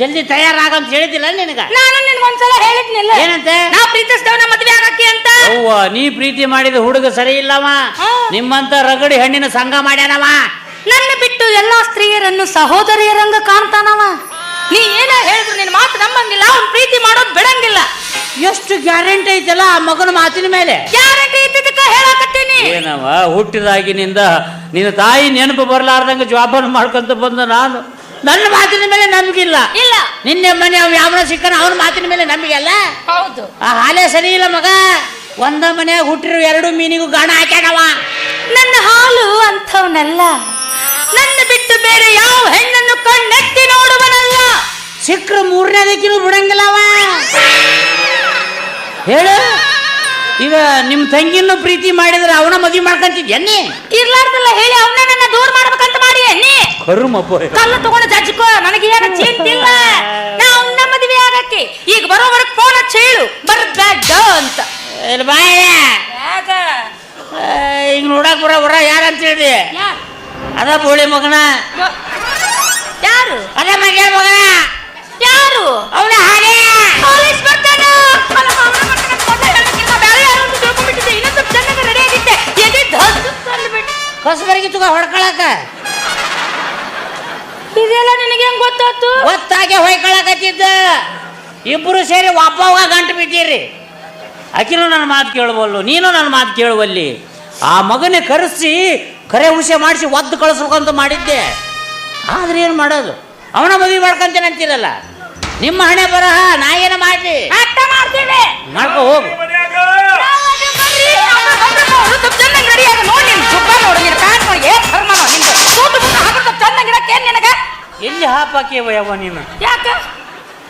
ಜಲ್ದಿ ತಯಾರಾಗಂತ ಹೇಳಿದಿಲ್ಲ ನಿನಗ? ನಾನು ನಿನ್ಗೊಂದ್ಸಲ ಹೇಳಿದ್ನಿಲ್ಲ. ಏನಂತೆ? ನಾ ಪ್ರೀತಿಸ್ತೇವನ ಮದ್ವೆ ಆಗಕ್ಕೆ ಅಂತ. ಅವ್ವ ನೀ ಪ್ರೀತಿ ಮಾಡಿದ ಹುಡುಗ ಸರಿ ಇಲ್ಲವ? ಹಾ. ನಿಮ್ಮಂತ ರಗಡಿ ಹಣ್ಣಿನ ಸಂಘ ಮಾಡ್ಯಾನವ? ನನ್ನ ಬಿಟ್ಟು ಎಲ್ಲಾ ಸ್ತ್ರೀಯರನ್ನು ಸಹೋದರಿಯರಂಗ ಕಾಣ್ತಾನವ? ನೀ ಏನ ಹೇಳಿದ್ರು ನಿನ್ ಮಾತು ನಂಬಂಗಿಲ್ಲ ಅವ್ನ್ ಪ್ರೀತಿ ಮಾಡೋದ್ ಬಿಡಂಗಿಲ್ಲ. ಎಷ್ಟು ಗ್ಯಾರಂಟಿ ಐತಲ್ಲ ಆ ಮಗನ ಮಾತಿನ ಮೇಲೆ? ಗ್ಯಾರಂಟಿ ಇದ್ದಿದ್ದಕ್ಕ ಹೇಳಕತ್ತೀನಿ. ಏನವ ಹುಟ್ಟಿದಾಗಿನಿಂದ ನಿನ್ನ ತಾಯಿ ನೆನಪು ಬರ್ಲಾರ್ದಂಗ ಜವಾಬಾನು ಮಾಡ್ಕೊಂತ ಬಂದ ನಾನು? ನನ್ನ ಮಾತಿನ ಮೇಲೆ ನಂಬಿಕಿಲ್ಲ ಇಲ್ಲ. ನಿನ್ನೆ ಮನೆ ಅವ್ ಯಾವನ ಸಿಕ್ಕನ ಅವನ ಮಾತಿನ ಮೇಲೆ ನಂಬಿಕೆ ಅಲ್ಲ? ಹೌದು. ಆ ಹಾಲೆ ಸರಿ ಇಲ್ಲ ಮಗ. ಒಂದ ಮನೆಯಾಗ ಹುಟ್ಟಿರೋ ಎರಡು ಮೀನಿಗೂ ಗಾಣ ಹಾಕ್ಯಾನವ. ನನ್ನ ಹಾಲು ಅಂಥವನಲ್ಲ. ನನ್ನ ಬಿಟ್ಟು ಬೇರೆ ಯಾವ ಹೆಣ್ಣನ್ನು ಕಣ್ಣೆತ್ತಿ ನೋಡುವನಲ್ಲ. ಸಿಕ್ಕರು ಮೂರನೇ ದಿಕ್ಕಿನೂ ಬಿಡಂಗಿಲ್ಲವ. ಹೇಳು. ಈಗ ನಿಮ್ಮ ತಂಗಿನೂ ಪ್ರೀತಿ ಮಾಡಿದ್ರೆ ಅವನ ಮದುವೆ ಮಾಡ್ಕೊಂತಿದ್ಯನ್ನಿ ಇರ್ಲಾರ್ದಲ್ಲ ಹೇಳಿ ಅವನ್ನ ನನ್ನ ದೂರ ಮಾಡ್ಬೇಕಂತ ಮಾಡಿ ನೀ! ಕರುಮಪ್ಪ ಕಲ್ಲು ತಗೊಂಡು ಜಜ್ಕೋ ನನಗೆ ಏನು ಚಿಂತಿಲ್ಲ? ನಾ ಅವನ ಮದುವೆ ಆಗಕ್ಕೆ. ಈಗ ಬರೋವರೆಗೆ ಫೋನ್ ಹಚ್ಚಿ ಹೇಳು. ಬರ್ಬೇಡ ಅಂತ. ಇಲ್ಲಿ ಬಾಯ ಈಗ. ನೋಡಕ್ ಯಾರು ಬರ ಯಾರಂತ ಹೇಳಿ. ಯಾರು? ಅದ ಬೋಳಿ ಮಗನ. ಯಾರು? ಅದ ಮಗ ಮಗನ. ಯಾರು? ಅವನ ಹಾಗೆ. ಪೊಲೀಸ್ ಬರ್ತಾನ? ಅಲ್ಲ, ಅವ್ನ ಅಂತ. ಬೇರೆ ಯಾರೋ ಅಂತ ತಿಳ್ಕೊಂಡ್ಬಿಟ್ಟಿದ್ದೆ. ಇನ್ನೊಂದ್ ಸ್ವಲ್ಪ ಚೆನ್ನಾಗಿ ready ಆಗಿದ್ದೆ. ಎದೆ ಧಸ್ ಅಂದ್ಬಿಟ್ಟು. ಕಸಬರಿಗೆ ತುಗ ಹೊಡ್ಕೊಳಕ. ಇದೆಲ್ಲ ನಿನಗೆ ಹೆಂಗ್ ಗೊತ್ತಾತು ಒತ್ತಾಗೆ ಹೊಯ್ಕೊಳಕತ್ತಿದ್ದ. ಇಬ್ಬರು ಸೇರಿ ಒಬ್ಬವಾಗ ಗಂಟು ಬಿದ್ದೀರಿ. ಆಕಿನೂ ನನ್ನ ಮಾತು ಕೇಳಬಲ್ಲು ನೀನು ನನ್ನ ಮಾತು ಕೇಳುವಲ್ಲಿ. ಆ ಮಗನೇ ಕರೆಸಿ ಕರೆ ಹುಷೆ ಮಾಡಿಸಿ ಒದ್ದು ಕಳಿಸ್ಬೇಕಂತ ಮಾಡಿದ್ದೆ. ಆದ್ರೆ ಏನು ಮಾಡೋದು? ಅವನ ಮದುವೆ ಮಾಡ್ಕೊಂತೇನೆ ಅಂತೀರಲ್ಲ? ನಿಮ್ಮ ಹಣೆ ಬರಹ ನಾ ಏನು ಮಾಡಲಿ? ಅರ್ಥ ಮಾಡ್ತೀವಿ. ಮಾಡ್ಕೊ ಹೋಗು. ಎಲ್ಲಿ ಹಾಪಾಕಿ ಯವ್ವ ನೀನು?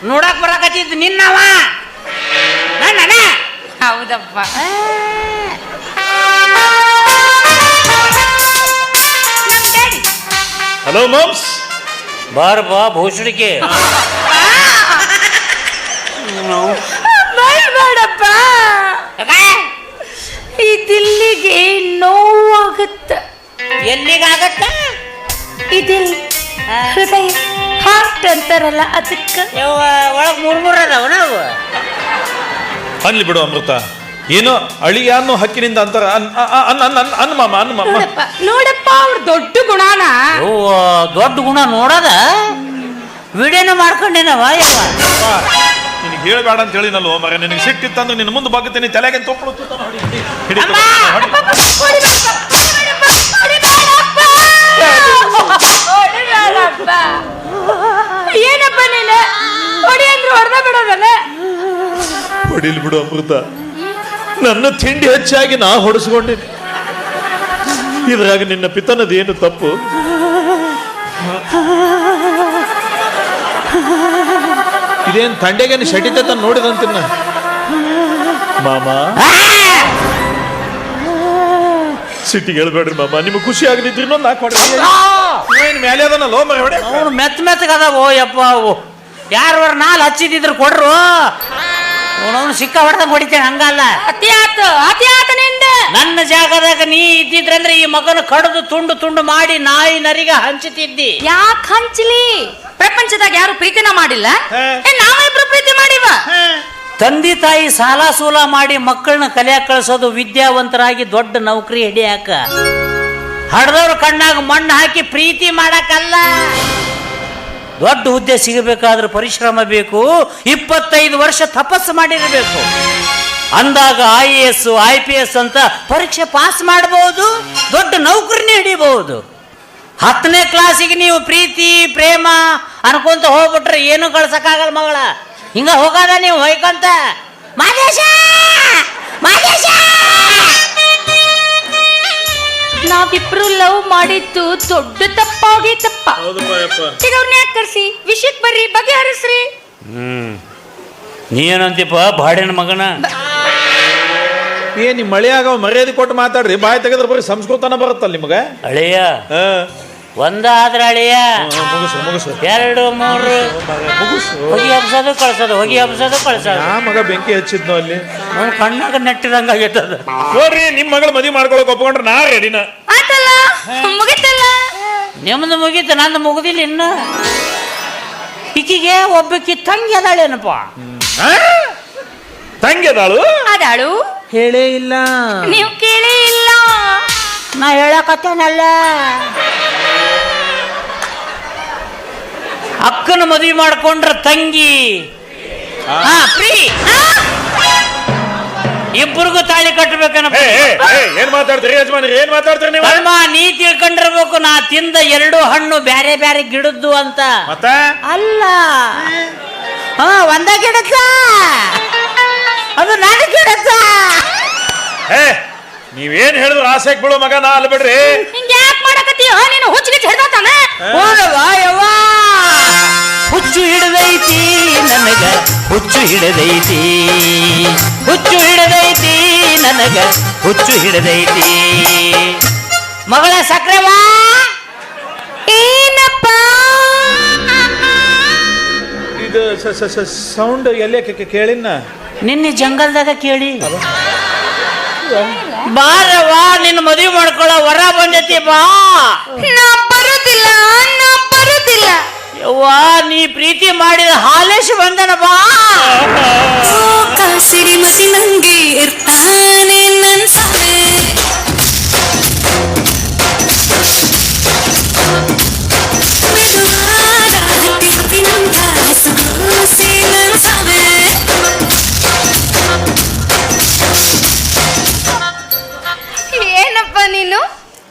ನೋಡಕ್ ಬರಾಕತ್ತಿದ್ ನಿನ್ನವ? ನನ್ನನ ಹೌದಪ್ಪ. ಹಲೋ ಮಾಮ್ಸ್ ಬಾರ್ ಬಾ ಭೂಷಣಿಕೆ ಬೇಡಪ್ಪ ಈ ದಿಲ್ಲಿಗೆ ನೋವಾಗುತ್ತ. ಎಲ್ಲಿಗಾಗತ್ತ? ಇದಿಲ್ ಹೃದಯ ಹಾರ್ಟ್ ಅಂತಾರಲ್ಲ ಅದಕ್ಕೆ? ಯವ್ವ ಒಳಗ್ ಮೂರ್ ಮೂರ ಅದಾವ ನಾವು. ಅನ್ಲಿ ಬಿಡು ಅಮೃತ. ಏನೋ ಅಳಿ ಅನ್ನೋ ಹಕ್ಕಿನಿಂದ ಅಂತಾರ. ಅನ್ ಅ- ಅ- ಅನ್ ಅನ್ ಅನ್ ಅನ್ ಮಾಮ ಅನ್ ಮಾಮ. ನೋಡಪ್ಪ ನೋಡಪ್ಪ ಅವ್ರ ದೊಡ್ಡ ಗುಣಾನ. ಯವ್ವ ದೊಡ್ಡ ಗುಣ ನೋಡದ? ವಿಡಿಯೋನ ಮಾಡ್ಕೊಂಡೇನವ ಯವ್ವ? ನಿನಗೆ ಹೇಳಬೇಡ ಅಂತ ಹೇಳಿನಲ್ವ ಮಗ ನಿನಗೆ ಸಿಟ್ಟಿತ್ತಂದ್ರೆ ನಿನ್ನ ಮುಂದೆ ಬಗ್ತೀನಿ ತಲೆಗೆ ತೊಪ್ಪಳು ತುತ್ತಾನ ಹೊಡಿ ಹಿಡಿ, ಹಿಡಿ ಅಮ್ಮ! ಹೊಡಿ. ಹೊಡಿಬೇಡಪ್ಪ. ಏನಪ್ಪ ನೀನು? ಹೊಡಿ ಅಂದ್ರೆ ಹೊಡೆದ ಬಿಡೋದಲ್ಲ? ಹೊಡಿಲ್ ಬಿಡು ಅಮೃತ. ನನ್ನ ತಿಂಡಿ ಹೆಚ್ಚಾಗಿ ನಾ ಹೊಡೆಸ್ಕೊಂಡಿನಿ. ಇದ್ರಾಗ ನಿನ್ನ ಪಿತನದ ಏನು ತಪ್ಪು? ಇದೇನು ತಂಡೆಗೇನು ಶಟಿತ ನೋಡಿದಂತಿನ ಮಾಮ? ಸಿಟ್ಟಿಗೆ ಹೇಳ್ಬೇಡ್ರಿ ಮಾಮ. ನಿಮ್ಗೆ ಖುಷಿ ಆಗದಿದ್ರಿ ಇನ್ನೊಂದು ನಾಲ್ಕು ಹೊಡ್ರಿ ಏನ್ ಮೇಲೆ ಅದನ್ನಲ್ಲ ಮರ ಹೊಡೆ? ಅವನು ಮೆತ್ತ ಮೆತ್ತಗದಾವೋ ಯಪ್ಪ ಅವು ಯಾರು ನಾಲ್ ಹಚ್ಚಿದಿದ್ರು ಕೊಡ್ರು. ಅವನವನು ಸಿಕ್ಕ ಹೊಡೆದಂಗೆ ಹೊಡಿತೇನೆ ಹಂಗಲ್ಲ. ಅತಿ ಆತು ಅತಿ ಆತ ನಿಂದ. ನನ್ನ ಜಾಗದಾಗ ನೀ ಇದ್ದಿದ್ರಂದ್ರೆ ಈ ಮಗನ ಕಡ್ದು ತುಂಡು ತುಂಡು ಮಾಡಿ ನಾಯಿ ನರಿಗೆ ಹಂಚುತ್ತಿದ್ದಿ ಯಾಕೆ ಹಂಚಲಿ? ಪ್ರಪಂಚದಾಗ ಯಾರು ಪ್ರೀತಿನ ಮಾಡಿಲ್ಲ. ಏ, ನಾವಿಬ್ರು ಪ್ರೀತಿ ಮಾಡಿವ. ತಂದೆ ತಾಯಿ ಸಾಲ ಸೂಲ ಮಾಡಿ ಮಕ್ಕಳನ್ನ ಕಲಿಯಾಕ ಕಳಿಸೋದು ವಿದ್ಯಾವಂತರಾಗಿ ದೊಡ್ಡ ನೌಕರಿ ಹಿಡಿಯಾಕ ಹಡ್ದವ್ರ ಕಣ್ಣಾಗ ಮಣ್ಣು ಹಾಕಿ ಪ್ರೀತಿ ಮಾಡಕ್ಕಲ್ಲ. ದೊಡ್ಡ ಹುದ್ದೆ ಸಿಗಬೇಕಾದ್ರೆ ಪರಿಶ್ರಮ ಬೇಕು, ಇಪ್ಪತ್ತೈದು ವರ್ಷ ತಪಸ್ಸು ಮಾಡಿರಬೇಕು. ಅಂದಾಗ I A S I P S ಅಂತ ಪರೀಕ್ಷೆ ಪಾಸ್ ಮಾಡಬಹುದು ದೊಡ್ಡ ನೌಕರಿನೇ ಹಿಡಿಬಹುದು ಹತ್ತನೇ ಕ್ಲಾಸಿಗೆ ನೀವು ಪ್ರೀತಿ, ಪ್ರೇಮ ಅನ್ಕೊಂತ ಹೋಗ್ಬಿಟ್ರೆ ಏನು ಕಳ್ಸಕ್ಕಾಗಲ್ಲ ಮಗಳ. ಹಿಂಗ ಹೋಗದ ನೀವು ಹೊಯ್ಕೊಂತ. ಮಾದೇಶ! ಮಾದೇಶ! ನಾವಿಬ್ರು ಲವ್ ಮಾಡಿದ್ದು ದೊಡ್ಡ ತಪ್ಪಾಗೈತಪ್ಪ ಹೌದಪ್ಪ ಯಪ್ಪ ಈಗ ಅವ್ರನ್ನ ಯಾಕೆ ಕರ್ಸಿ? ವಿಷಯಕ್ಕೆ ಬರ್ರಿ ಬಗೆಹರಿಸ್ರಿ. ಹ್ಮ್. ನೀ ಏನಂತೀಪ ಬಾಡಿನ ಮಗನ? ಏನ್ ಮಳೆ ಮಳೆಯಾಗ ಮರ್ಯಾದೆ ಕೊಟ್ಟು ಮಾತಾಡ್ರಿ ಬಾಯಿ ತೆಗೆದ್ರೆ ಬರೀ ಸಂಸ್ಕೃತನ ಬರುತ್ತಲ್ಲ ನಿಮಗೆ? ಅಳೆಯ ಹಾ. ಒಂದ ಆದ್ರ ಅಳಿಯ ಮುಗಿಸು ಮುಗಿಸು. ಎರಡು ಮೂರು. ಮುಗಿಸು ಹೊಗಿ ಹಬ್ಸೋದು ಕಳ್ಸೋದು ಹೊಗಿ ಹಬ್ಸೋದು ಕಳ್ಸೋದು. ಯಾ ಮಗ ಬೆಂಕಿ ಹಚ್ಚಿದ್ನು ಅಲ್ಲಿ? ಅವ್ನು ಕಣ್ಣಾಗ ನೆಟ್ಟಿದಂಗ ಆಗೈತದ ನೋಡ್ರಿ ನಿಮ್ ಮಗಳ ಮದುವೆ ಮಾಡ್ಕೊಳಕ್ ಒಪ್ಕೊಂಡ್ರೆ ನಾ ರೆಡಿನ ಆತಲ್ಲ ಮುಗಿತಲ್ಲ? ನಿಮ್ದು ಮುಗೀತು ನಂದು ಮುಗುದಿಲ್ಲ ಇನ್ನು. ಈಕಿಗೆ ಒಬ್ಬಕಿ ತಂಗಿ ಅದಾಳೇನಪ್ಪ? ತಂಗಿ ಅದಾಳು? ಅದಾಳು? ಹೇಳೇ ಇಲ್ಲ. ನೀವು ಕೇಳೇ ಇಲ್ಲ. ನಾ ಹೇಳಕತ್ತೇನಲ್ಲ. ಅಕ್ಕನ ಮದುವೆ ಮಾಡ್ಕೊಂಡ್ರ ತಂಗಿ. ಹಾ ಪ್ರೀ. ಇಬ್ಬರಿಗೂ ತಾಳಿ ಏ, ಏನ್ ಮಾತಾಡ್ತೀರಿ ಯಜಮಾನ್ರಿ? ಏನ್ ಮಾತಾಡ್ತೀರಿ ನೀವು? ಕಲ್ಮ ನೀ ತಿಳ್ಕೊಂಡಿರ್ಬೇಕು ನಾ ತಿಂದ ಎರಡು ಹಣ್ಣು ಬ್ಯಾರೆ ಬ್ಯಾರೆ ಗಿಡದ್ದು ಅಂತ. ಗೊತ್ತಾ ಅಲ್ಲ. ಹಾ ಒಂದ ಗಿಡಕ್ಕ. ಅದು ನನ್ನ ಗಿಡಕ್ಕ. ಏ ನೀವೇನ್ ಹೇಳಿದ್ರು ಆಸೆ ಬಿಡು ಮಗ ನಾ ಅಲ್ಲ ಬಿಡ್ರಿ. ಹಿಂಗೆ ಯಾಕೆ ಮಾಡಕತ್ತೀಯ? ನೀನು ಹುಚ್ಚಿಗೆ ಹಿಡ್ದಾತಾನೆ? ಹೋದವ ಯವ್ವ. ಹುಚ್ಚು ಹಿಡದೈತಿ ನನಗ ಹುಚ್ಚು ಹಿಡದೈತಿ. ಹುಚ್ಚು ಹಿಡದೈತಿ ನನಗ ಹುಚ್ಚು ಹಿಡದೈತಿ. ಮಗಳ ಸಕ್ರಮ ಏನಪ್ಪ? ಇದು ಸೌಂಡ್ ಎಲ್ಲೇ ಕೇಳಿನ ನಿನ್ನೆ ಜಂಗಲ್ದಾಗ ಕೇಳಿ. ಬಾರವಾ ನಿನ್ನ ಮದುವೆ ಮಾಡ್ಕೊಳ್ಳ ವರ ಬಂದೈತಿ ಬಾ. ಪ್ರೀತಿ ಮಾಡಿದ ಹಾಲೇಶ್ ಬಂದನ ಬಾ. ಸಿರಿಮತಿ ನಂಗೆ ಇರ್ತಾನೆ ನನ್ ಸಾವೆ ಮೆದುವಾದ ಹತ್ತಿ ಹತ್ತಿನಂತ ಹಸುವಾಸೆ ನನ್ ಸಾವೆ ಏನಪ್ಪ ನೀನು?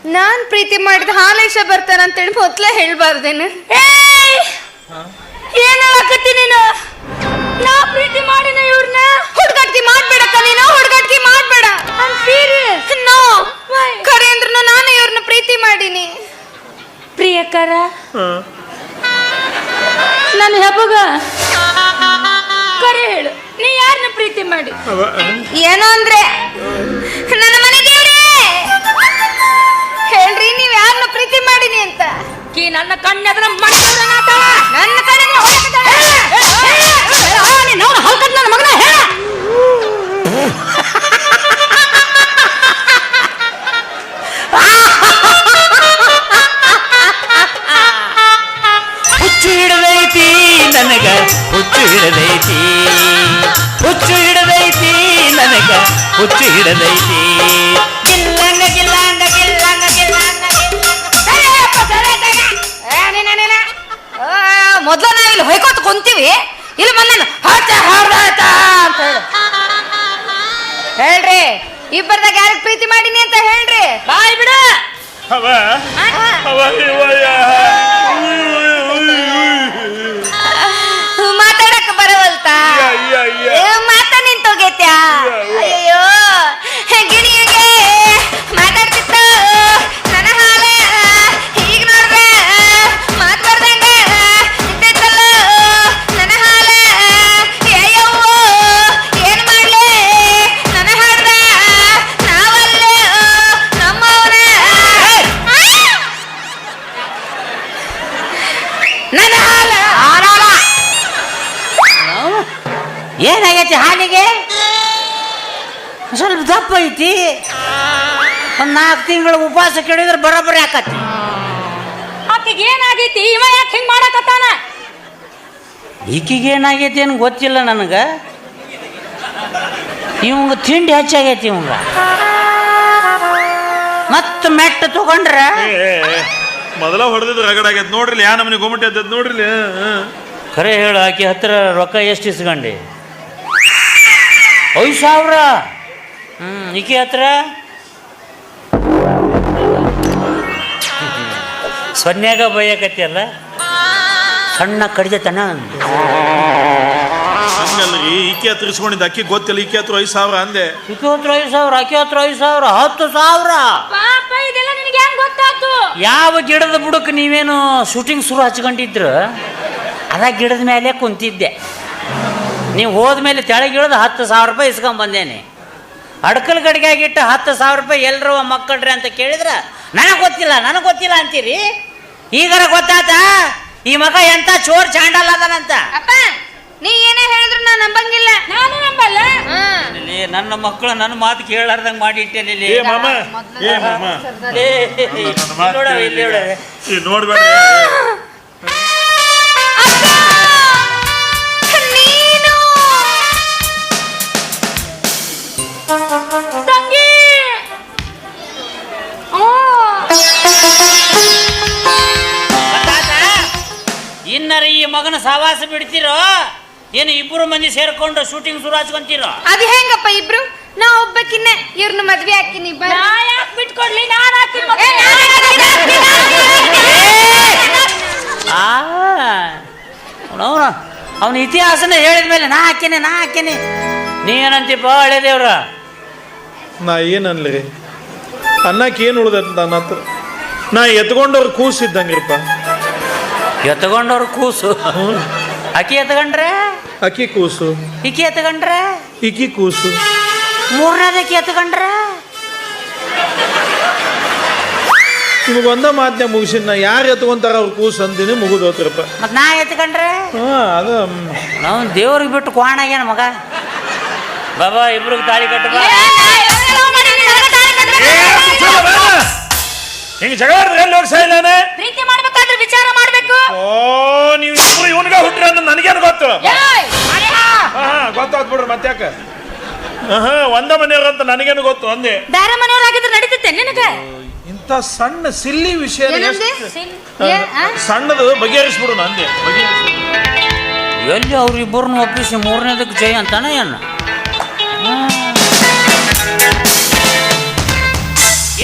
ನಾನ್ ಪ್ರೀತಿ ಮಾಡಿದ ಹಾಲೇಶ ಬರ್ತಾನಂತೇಳಿ ಮೊದ್ಲೇ ಹೇಳ್ಬಾರ್ದೇನು ಹೇಳಕತ್ತಿ ನೀನು ನಾ ಪ್ರೀತಿ ಮಾಡಿನ ಇವ್ರನ್ನ ಹುಡ್ಗಾಟ್ಕಿ ಮಾಡ್ಬೇಡಕ್ಕ ನೀನು ಹುಡ್ಗಾಟ್ಕಿ ಮಾಡ್ಬೇಡ ನೋ ಖರೆ ಅಂದ್ರೂ ನಾನು ಇವ್ರನ್ನ ಪ್ರೀತಿ ಮಾಡೀನಿ ಪ್ರಿಯಕರ ನನ್ನ ಹೆಬ್ಬಗ ಕರೆ ಹೇಳು ನೀ ಯಾರನ್ನ ಪ್ರೀತಿ ಮಾಡಿ ಏನೋ ಅಂದ್ರೆ ನನ್ನ ಮನೆ ದೇವ್ರೇ ಹೇಳ್ರಿ ನೀವ್ ಯಾರನ್ನ ಪ್ರೀತಿ ಮಾಡಿನಿ ಅಂತ ಕಿ ನನ್ನ ಕಣ್ಣೆದ್ರ ನನ್ನ ಕಣ್ಣೆದ್ರ ನನ್ನ ಮಗನ ಹೇಳ ಹುಚ್ಚು ನನಗ ಹುಚ್ಚು ಹಿಡದೈತಿ ಹುಚ್ಚು ಹಿಡದೈತಿ ನನಗ ಹುಚ್ಚು ಹಿಡದೈತಿ ನಾಲ್ಕು ತಿಂಗಳು ಉಪವಾಸ ಕೇಳಿದ್ರೆ ಬರೋಬ್ಬರಿ ಆಕತಿ. ಆಕಿಗೆ ಏನಾಗೈತಿ? ಇವ ಯಾಕೆ ಹಿಂಗ್ ಮಾಡಕತ್ತಾನ? ಈಕಿಗೆ ಏನಾಗೈತಿ ಏನು ಗೊತ್ತಿಲ್ಲ ನನಗೆ. ಇವಂಗ ತಿಂಡಿ ಹೆಚ್ಚಾಗೈತಿ ಇವಂಗ. ಮತ್ತೆ ಮೆಟ್ಟ ತಗೊಂಡ್ರ ಮೊದಲ ಹೊಡೆದಿದ್ದು ರಗಡಾಗೈತೆ ಆಗೈತೆ. ನೋಡ್ರಿ ಯಾ ನಮ್ಮನೆ ಗೊಮ್ಮಟಿ ಅದ ನೋಡ್ರಿ ಖರೆ ಹೇಳು ಆಕೆ ಹತ್ರ ರೊಕ್ಕ ಎಷ್ಟು ಇಸ್ಕೊಂಡಿ? ಐದು ಸಾವಿರ. ಹ್ಞೂ ಈಕೆ ಹತ್ರ ಸೊನ್ಯಾಗ ಬೈಯಕತ್ತಿಯಲ್ಲ ಸಣ್ಣ ಕಡಿದತನ ಈಕೆ ಹತ್ರ ಇಸ್ಕೊಂಡಿದ್ದ ಅಕ್ಕಿ ಗೊತ್ತಿಲ್ಲ ಈಕೆ ಹತ್ರ ಐದು ಸಾವಿರ ಅಂದೆ. ಈಕೆ ಹತ್ರ ಐದು ಸಾವಿರ ಅಕ್ಕಿ ಹತ್ರ ಐದು ಸಾವಿರ ಹತ್ತು ಸಾವಿರ. ಪಾಪ ಇದೆಲ್ಲ ನಿನಗೆ ಹೆಂಗ್ ಗೊತ್ತಾಯ್ತು? ಯಾವ ಗಿಡದ ಬುಡಕ್ಕೆ ನೀವೇನು ಶೂಟಿಂಗ್ ಶುರು ಹಚ್ಕೊಂಡಿದ್ರು? ಅದ ಗಿಡದ ಮೇಲೆ ಕುಂತಿದ್ದೆ. ನೀವು ಹೋದ್ಮೇಲೆ ತೆಳಗಿಳಿದು ಹತ್ತು ಸಾವಿರ ರೂಪಾಯಿ ಇಸ್ಕೊಂಡ್ ಬಂದೇನೆ. ಅಡ್ಕಲ್ ಗಡಿಗೆಯಾಗಿಟ್ಟು ಹತ್ತು ಸಾವಿರ ರೂಪಾಯಿ ಎಲ್ಲರೂ ಮಕ್ಕಳ್ರಿ ಅಂತ ಕೇಳಿದ್ರ? ನನಗೆ ಗೊತ್ತಿಲ್ಲ ನನಗೆ ಗೊತ್ತಿಲ್ಲ ಅಂತೀರಿ? ಈಗಾರ ಗೊತ್ತಾತ ಈ ಮಗ ಎಂತ ಚೋರ್ ಚಾಂಡಲ್ ಅದನಂತ ಅಪ್ಪ ನೀ ಏನೇ ಹೇಳಿದ್ರು ನಾನು ನಂಬಂಗಿಲ್ಲ ನಾನು ನಂಬಲ್ಲ ಇಲ್ಲಿ ನನ್ನ ಮಕ್ಕಳು ನನ್ನ ಮಾತು ಕೇಳಾರ್ದಂಗ್ ಮಾಡಿಟ್ಟೆ ಇಲ್ಲಿ ಏ ಮಾಮ ಏ ಮಾಮ ಇಲ್ಲಿ ನೋಡವ, ಇಲ್ಲಿ ನೋಡ್ಬೇಡ್ರಿ ಸಹವಾಸ ಬಿಡ್ತಿರೋ? ಏನು ಇಬ್ಬರು ಮಂದಿ ಸೇರ್ಕೊಂಡು ಶೂಟಿಂಗ್ ಶುರು ಹಚ್ಕೊಂತೀರೋ ಅದು ಹೆಂಗಪ್ಪ ಇಬ್ರು? ನಾ ಒಬ್ಬಕ್ಕಿನ್ನ ಇವ್ರನ್ನ ಮದ್ವೆ ಹಾಕಿನಿ ಯಾಕೆ ಬಿಟ್ಕೊಡ್ಲಿ? ನಾನು ಆ ಅವನು. ಅವನ ಇತಿಹಾಸನ ಹೇಳಿದ ಮೇಲೆ ನಾ ಹಾಕೇನೆ ನಾ ಹಾಕೇನೆ ನೀ ಏನಂತೀಪ ಹಳೆ ದೇವ್ರ? ನಾ ಏನು ಅನ್ಲಿ ಅನ್ನಕ್ಕೆ ಏನು ಉಳ್ದೈತೆ ನನ್ನ ಹತ್ರ? ನಾ ಎತ್ಕೊಂಡವ್ರು ಕೂಸಿದ್ದಂಗಿರಪ್ಪ. ಎತ್ಕೊಂಡವ್ರು ಕೂಸು ಅಕ್ಕಿ ಎತ್ಕೊಂಡ್ರೆ ಅಕ್ಕಿ ಕೂಸು ಇಕ್ಕಿ ಎತ್ಕೊಂಡ್ರೆ ಇಕ್ಕಿ ಕೂಸು ಮೂರನೇದಕ್ಕೆ ಎತ್ಕೊಂಡ್ರೆ ನಿಮಗೆ ಒಂದ ಮಾತನ್ನ ಮುಗಿಸಿನ ನಾ ಯಾರು ಎತ್ಕೊಂತಾರ ಅವ್ರು ಕೂಸು ಅಂತೀನಿ ಮುಗಿದೋತ್ರಪ್ಪ ಮತ್ತೆ ಮತ್ ನಾ ಎತ್ಕೊಂಡ್ರೆ ಹಾಂ ಅದು ನಾವು ದೇವ್ರಿಗೆ ಬಿಟ್ಟು ಕ್ವಾಣಾಗ್ಯಾನ ಮಗ ಬಾಬಾ ಇಬ್ರಿಗೆ ತಾಳಿ ಕಟ್ಟು ಹಿಂಗೆ ಜಗಳ ಎಲ್ಲಿ ಹೋಗಿ ಸಾಯಿಲಾನೆ ಪ್ರೀತಿ ಮಾಡ್ಬೇಕಾದ್ರೆ ವಿಚಾರ ಮಾಡ್ಬೇಕು ಓ ನೀವು ಇಬ್ರು ಇವನ್ಗ ಹುಟ್ರಿ ಅಂತ ನನಗೇನು ಗೊತ್ತು ಹಾ ಗೊತ್ತಾತ್ ಬಿಡ್ರಿ ಮತ್ತ್ಯಾಕ ಹಾ ಒಂದ ಮನೆಯವ್ರ ಅಂತ ನನಗೇನು ಗೊತ್ತು? ಅಂದೆ ಬೇರೆ ಮನೆಯವ್ರಾಗಿದ್ರೆ ನಡೀತೈತೆ ನಿನಗೆ? ಇಂಥ ಸಣ್ಣ ಸಿಲ್ಲಿ ವಿಷಯ ಏನಂದೆ? ಏ, ಆ? ಸಣ್ಣದು ಬಗೆಹರಿಸ್ಬಿಡು ಅಂದೆ ಬಗೆಹರಿಸ್ಬಿಡು ಎಲ್ಲಿ ಅವ್ರಿಬ್ಬರನ್ನ ಒಪ್ಪಿಸಿ ಮೂರನೇದಕ್ಕೆ ಜೈ ಅಂತಾನೆ ಏನ?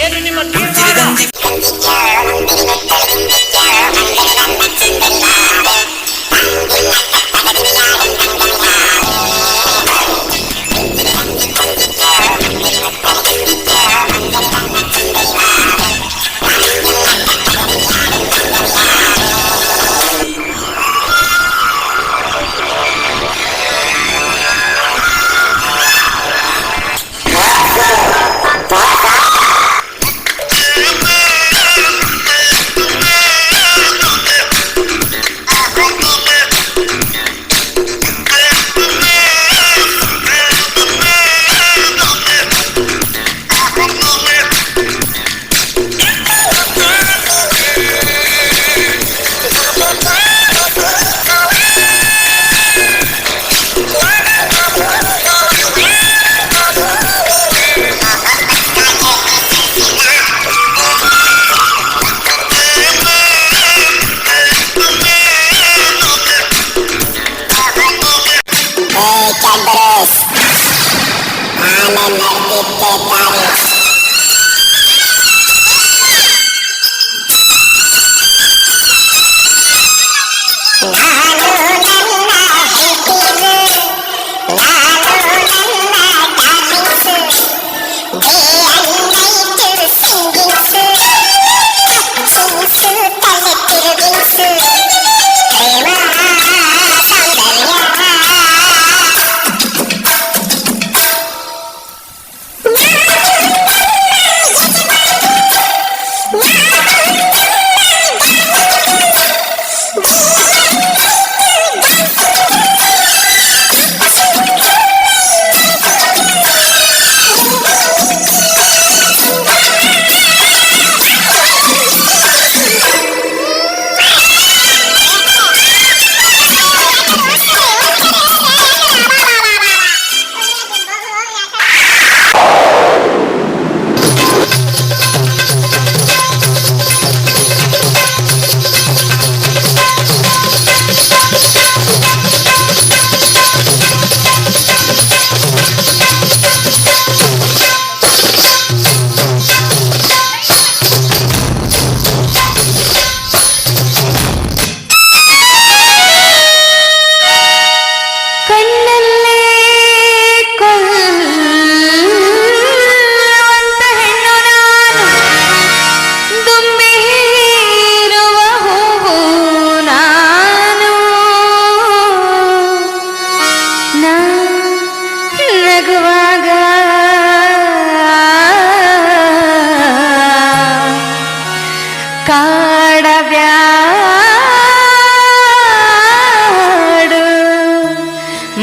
ಏನು ನಿಮ್ಮ ತೀರ್ಮಾನ?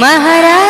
మహారాజ్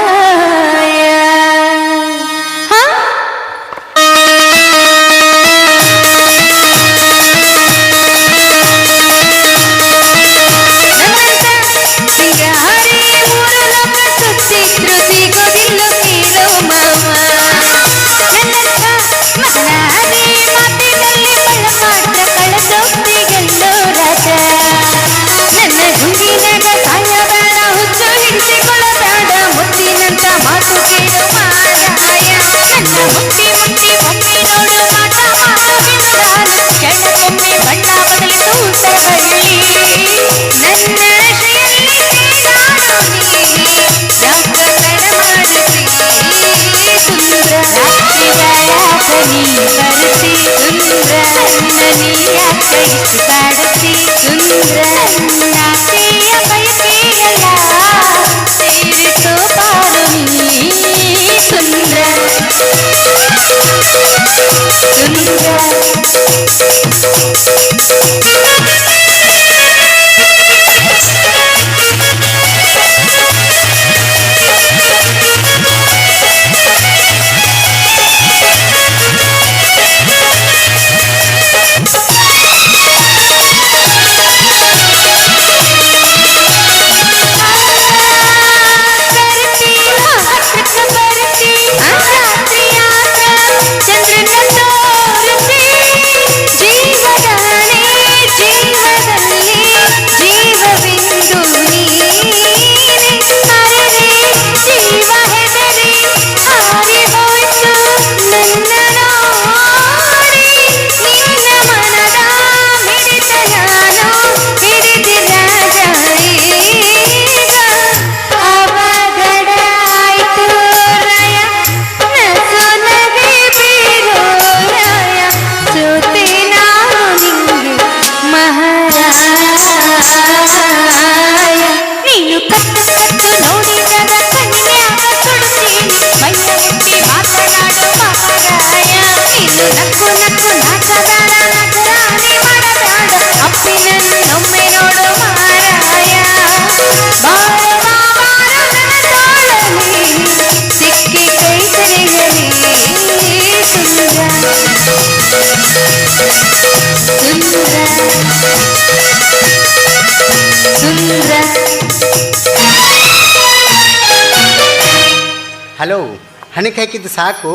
ಹಣಕ್ಕೆ ಹಾಕಿದ್ದು ಸಾಕು.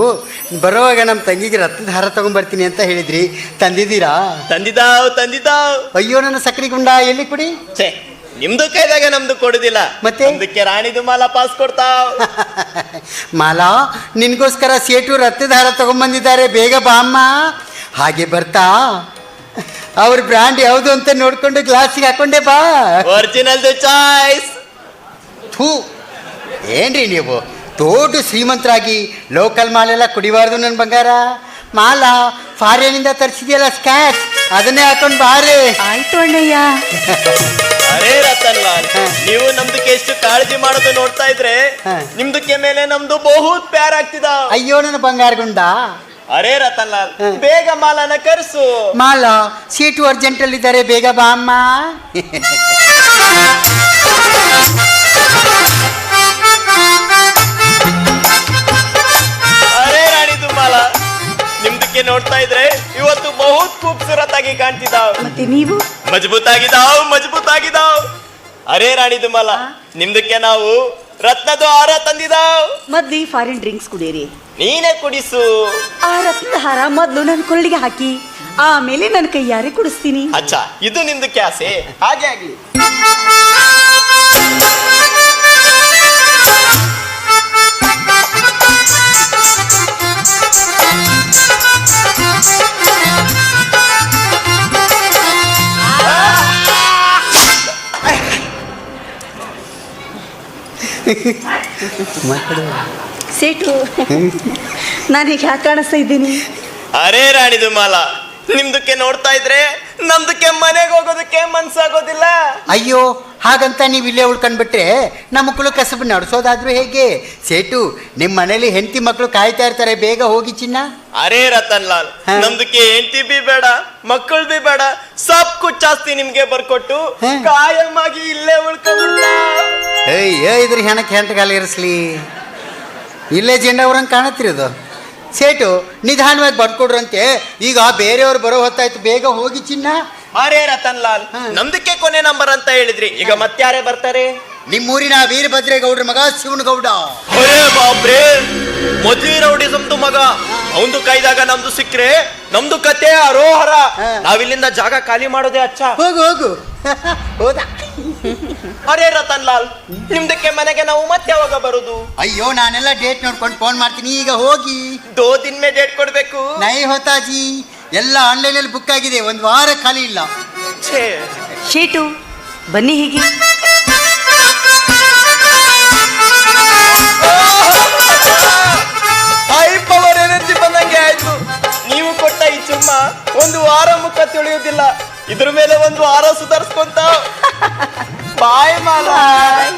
ಬರುವಾಗ ನಮ್ಮ ತಂಗಿಗೆ ರಕ್ತದ ಹಾರ ತಗೊಂಡ್ಬರ್ತೀನಿ ಅಂತ ಹೇಳಿದ್ರಿ. ತಂದಿದ್ದೀರಾ? ತಂದಿದ್ದಾವ್ ತಂದಿದ್ದಾವ್. ಅಯ್ಯೋ ನನ್ನ ಸಕ್ಕರೆ ಗುಂಡ ಎಲ್ಲಿ ಕೊಡಿ? ಛೇ ನಿಮ್ದು ಕೈದಾಗ ನಮ್ದು ಕೊಡುದಿಲ್ಲ. ಮತ್ತೆ? ಅದಕ್ಕೆ ರಾಣಿದು ಮಾಲ ಪಾಸ್ ಕೊಡ್ತಾವ್. ಮಾಲಾ ನಿನಗೋಸ್ಕರ ಸೇಟು ರತ್ನದ ಹಾರ ತಗೊಂಡ್ಬಂದಿದ್ದಾರೆ ಬೇಗ ಬಾ ಅಮ್ಮ. ಹಾಗೆ ಬರ್ತಾ. ಅವ್ರ ಬ್ರ್ಯಾಂಡ್ ಯಾವುದು ಅಂತ ನೋಡ್ಕೊಂಡು ಗ್ಲಾಸಿಗೆ ಹಾಕೊಂಡೆ ಬಾ. ಒರಿಜಿನಲ್ ಚಾಯ್ಸ್ ಥೂ. ಏನ್ರಿ ನೀವು? ದೊಡ್ಡ ಶ್ರೀಮಂತರಾಗಿ ಲೋಕಲ್ ಮಾಲೆಲ್ಲ ಕುಡಿಬಾರ್ದು ನನ್ನ ಬಂಗಾರ. ಮಾಲ ಫಾರಿನಿಂದ ತರಿಸಿದೆಯಲ್ಲ ಸ್ಕ್ಯಾಚ್ ಅದನ್ನೇ ಹಾಕೊಂಡು ಬಾರೆ. ಆಯ್ತು ಅಣ್ಣಯ್ಯ. ಅರೇ ರತನ್ ಲಾಲ್ ನೀವು ನಮ್ದಕ್ಕೆ ಎಷ್ಟು ಕಾಳಜಿ ಮಾಡೋದು ನೋಡ್ತಾ ಇದ್ರೆ ನಿಮ್ದು ನಿಮ್ದಕ್ಕೆ ಮೇಲೆ ನಮ್ದು ಬಹುತ್ ಪ್ಯಾರ್ ಆಗ್ತಿದ. ಅಯ್ಯೋ ನನ್ನ ಬಂಗಾರ ಗುಂಡ ಅರೇ ರತನ್ ಲಾಲ್. ಬೇಗ ಮಾಲನ ಕರೆಸು. ಮಾಲ ಸೀಟು ಅರ್ಜೆಂಟಲ್ಲಿದ್ದಾರೆ ಬೇಗ ಬಾ ಅಮ್ಮ. ನೋಡ್ತಾ ಇದ್ರೆ ಇವತ್ತು ಬಹುತ್ ಖೂಬ್ಸೂರತ್ ಆಗಿ ಕಾಣ್ತಿದಾವ್ ಮತ್ತೆ ನೀವು? ಮಜಬೂತ್ ಆಗಿದಾವ್ ಮಜಬೂತ್ ಆಗಿದಾವ್ ಅರೇ ರಾಣಿ ಮಾಲ ನಿಮ್ದಕ್ಕೆ ನಾವು ರತ್ನದ ಹಾರ ತಂದಿದಾವ್ ಮೊದ್ಲು ಈ ಫಾರಿನ್ ಡ್ರಿಂಕ್ಸ್ ಕುಡಿಯಿರಿ ನೀನೇ ಕುಡಿಸು. ಆ ರತ್ನದ ಹಾರ ಮೊದ್ಲು ನನ್ನ ಕೊಳ್ಳಿಗೆ ಹಾಕಿ ಆಮೇಲೆ ನನ್ನ ಕೈಯಾರೆ ಕುಡಿಸ್ತೀನಿ. ಅಚ್ಚ ಇದು ನಿಮ್ದು ಕ್ಯಾಸೆ? ಹಾಗೆ ಆಗ್ಲಿ. ಸೇಟು. ಹೀಗೆ ಯಾಕೆ ಕಾಣಿಸ್ತಾ ಇದ್ದೀನಿ? ಅರೇ ರಾಣಿ ದುಮಾಲ ನಿಮ್ದಕ್ಕೆ ನೋಡ್ತಾ ಇದ್ರೆ ನಮ್ದಕ್ಕೆ ಮನೆಗೆ ಹೋಗೋದಕ್ಕೆ ಮನ್ಸಾಗೋದಿಲ್ಲ. ಅಯ್ಯೋ ಹಾಗಂತ ನೀವು ಇಲ್ಲೇ ಉಳ್ಕೊಂಡ್ಬಿಟ್ರೆ ನಮ್ಮ ಮಕ್ಕಳು ಕಸಬು ನಡೆಸೋದಾದ್ರೂ ಹೇಗೆ? ಸೇಟು ನಿಮ್ಮ ಮನೇಲಿ ಹೆಂಡತಿ ಮಕ್ಕಳು ಕಾಯ್ತಾ ಇರ್ತಾರೆ ಬೇಗ ಹೋಗಿ ಚಿನ್ನ. ಅರೇ ರತನ್ ಲಾಲ್. ನಮ್ದಕ್ಕೆ ಹೆಂಡತಿ ಬಿ ಬೇಡ ಮಕ್ಕಳು ಬಿ ಬೇಡ ಸಬ್ ಕುಚ್ಚಾಸ್ತಿ ನಿಮ್ಗೆ ಬರ್ಕೊಟ್ಟು. ಕಾಯಂ ಆಗಿ ಇಲ್ಲೇ ಉಳ್ಕೊಂಡ್ಬಿಡ್ತಾ ಏಯ್ ಏ ಇದ್ರ ಹೆಣಕ್ಕೆ ಹೆಂಟಗಾಲ ಇರಿಸ್ಲಿ. ಇಲ್ಲೇ ಜೆಂಡವ್ರಂಗೆ ಕಾಣತ್ತಿರೋದು ಸೇಟು ನಿಧಾನವಾಗಿ ಬರ್ಕೊಡ್ರಂತೆ ಈಗ ಬೇರೆಯವ್ರು ಬರೋ ಹೊತ್ತಾಯ್ತು ಬೇಗ ಹೋಗಿ ಚಿನ್ನ. ಅರೇ ರತನ್ ಲಾಲ್ ನಮ್ದಕ್ಕೆ ಕೊನೆ ನಂಬರ್ ಅಂತ ಹೇಳಿದ್ರಿ. ಈಗ ಮತ್ತಾರೇ ಬರ್ತಾರೆ? ನಿಮ್ಮೂರಿನ ವೀರಭದ್ರೇಗೌಡ್ರ ಮಗ ಶಿವನಗೌಡ. ಅರೇ ಬಾಬ್ರೇ ಮದ್ವಿ ರೌಡಿಸಮ್ದು ಮಗ. ಅವಂದು ಕೈದಾಗ ನಮ್ದು ಸಿಕ್ಕ್ರೆ ನಮ್ದು ಕತೆ ಅರೋಹರ. ನಾವಿಲ್ಲಿಂದ ಜಾಗ ಖಾಲಿ ಮಾಡೋದೇ ಅಚ್ಚ. ಹೋಗು ಹೋಗು. ಹೋದ. ಅರೇ ರತನ್ ಲಾಲ್ ನಿಮ್ದಕ್ಕೆ ಮನೆಗೆ ನಾವು ಮತ್ತೆ ಯಾವಾಗ ಬರುದು? ಅಯ್ಯೋ ನಾನೆಲ್ಲ ಡೇಟ್ ನೋಡ್ಕೊಂಡು ಫೋನ್ ಮಾಡ್ತೀನಿ ಈಗ ಹೋಗಿ. ದೋ ದಿನ ಮೇ ಡೇಟ್ ಕೊಡ್ಬೇಕು. ನೈ ಹೋತಾಜಿ ಎಲ್ಲ ಆನ್ಲೈನ್ ಅಲ್ಲಿ ಬುಕ್ ಆಗಿದೆ ಒಂದು ವಾರ ಖಾಲಿ ಇಲ್ಲ. ಛೇ. ಶೇಟು ಬನ್ನಿ ಹೀಗೆ. ಹೈ ಪವರ್ ಎನರ್ಜಿ ಬಂದಂಗೆ ಆಯ್ತು. ನೀವು ಕೊಟ್ಟ ಈ ಚುಮ್ಮ ಒಂದು ವಾರ ಮುಖ ತಿಳಿಯುವುದಿಲ್ಲ. ಇದ್ರ ಮೇಲೆ ಒಂದು ವಾರ ಸುಧಾರಿಸ್ಕೊಂತ. ಬಾಯ್ ಮಾಲ. ಬಾಯ್.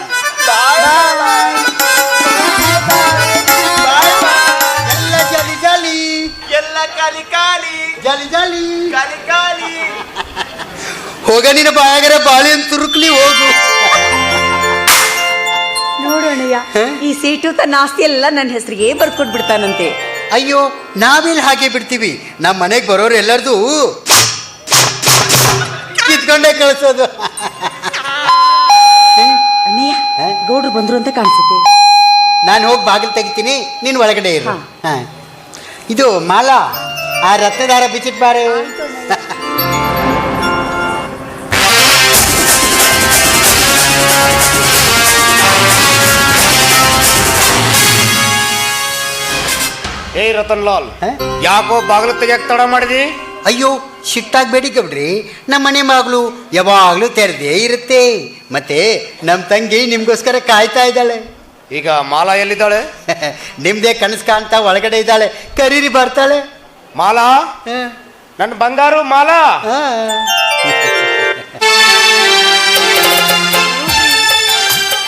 ಬಾಯ್ ಎಲ್ಲ ಜಲಿ ಜಲಿ. ಎಲ್ಲ ಕಾಲಿ ಕಾಲಿ. ಜಲಿ ಜಲಿ. ಕಾಲಿ ಕಾಲಿ. ಹೋಗ ನಿನ್ನ ಬಾಯಾಗರ ಬಾಳೆ ಅಂತ ತುರುಕ್ಲಿ ಹೋಗು. ನೋಡೋಣಯ್ಯ? ಈ ಸೀಟು ತನ್ನ ಆಸ್ತಿ ಎಲ್ಲ ನನ್ನ ಹೆಸರಿಗೆ ಬರ್ಕೊಟ್ಬಿಡ್ತಾನಂತೆ. ಅಯ್ಯೋ ನಾವೆಲ್ಲಿ ಹಾಗೆ ಬಿಡ್ತೀವಿ. ನಮ್ಮ ಮನೆಗೆ ಬರೋರು ಎಲ್ಲರದು ಕಿತ್ಕೊಂಡೇ ಕಳಿಸೋದು ಅಣ್ಣಯ್ಯ? ಗೌಡ್ರು ಬಂದ್ರು ಅಂತ ಕಾಣಿಸುತ್ತೆ ನಾನು ಹೋಗಿ ಬಾಗಿಲು ತೆಗಿತೀನಿ ನೀನು ಒಳಗಡೆ ಇರು. ಹಾ. ಇದು ಮಾಲಾ ಆ ರತ್ನದಾರ ಬಿಚ್ಚಿಟ್ ಬಾರೆ ಏ ರತನ್ ಲಾಲ್ ಹ? ಯಾಕೋ ಬಾಗಿಲು ತೆಗಿಯಕ್ ತಡ ಮಾಡಿದಿ ಅಯ್ಯೋ ಸಿಟ್ಟಾಗಬೇಡಿ ಬಿಡ್ರಿ. ನಮ್ಮ ಮನೆ ಮಗಳು ಯಾವಾಗಲೂ ತೆರೆದೇ ಇರುತ್ತೆ. ಮತ್ತೆ ನಮ್ಮ ತಂಗಿ ನಿಮಗೋಸ್ಕರ ಕಾಯ್ತಾ ಇದ್ದಾಳೆ. ಈಗ ಮಾಲಾ ಎಲ್ಲಿದ್ದಾಳೆ? ನಿಮ್ದೇ ಕನಸು ಕಾಣ್ತಾ ಒಳಗಡೆ ಇದ್ದಾಳೆ. ಕರೀರಿ ಬರ್ತಾಳೆ. ಮಾಲಾ? ಹ. ನನ್ನ ಬಂಗಾರು ಮಾಲಾ? ಹಾ.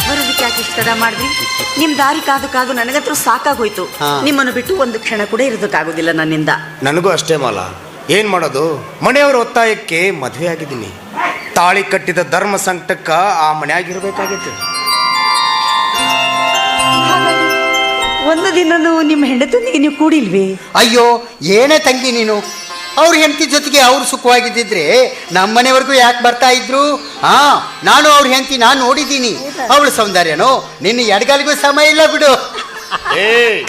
ಬರೋದಕ್ಕೆ ಯಾಕೆ ಇಷ್ಟ ತಡ ಮಾಡಿದ್ರಿ ನಿಮ್ ದಾರಿ ಕಾದು ಕಾದು ನನಗತ್ರ ಸಾಕಾಗೋಯ್ತು. ನಿಮ್ಮನ್ನು ಬಿಟ್ಟು ಒಂದು ಕ್ಷಣ ಕೂಡ ಇರೋದಕ್ಕಾಗೋದಿಲ್ಲ ನನ್ನಿಂದ. ನನಗೂ ಅಷ್ಟೇ ಮಾಲಾ. ಏನ್ ಮಾಡೋದು? ಮನೆಯವರ ಒತ್ತಾಯಕ್ಕೆ ಮದುವೆ ಆಗಿದ್ದೀನಿ. ತಾಳಿ ಕಟ್ಟಿದ ಧರ್ಮ ಸಂಕಟಕ್ಕ ಆ ಮನೆಯಾಗಿರ್ಬೇಕಾಗಿತ್ತು. ಒಂದು ದಿನನೂ ನಿಮ್ಮ ಹೆಂಡತಿಯೊಂದಿಗೆ ನೀವು ಕೂಡಿಲ್ವಿ? ಅಯ್ಯೋ ಏನೇ ತಂಗಿ ನೀನು. ಅವ್ರ ಹೆಂಡತಿ ಜೊತೆಗೆ ಅವ್ರು ಸುಖವಾಗಿದ್ದಿದ್ರೆ ನಮ್ಮ ಮನೆವರೆಗೂ ಯಾಕೆ ಬರ್ತಾ ಇದ್ರು? ಹಾ ನಾನು ಅವ್ರ ಹೆಂಡತಿ ನಾನು ನೋಡಿದ್ದೀನಿ. ಅವಳ ಸೌಂದರ್ಯನೋ ನಿನ್ನ ಎಡಗಾಲಿಗೂ ಸಮಯ ಇಲ್ಲ ಬಿಡು. ಏಯ್!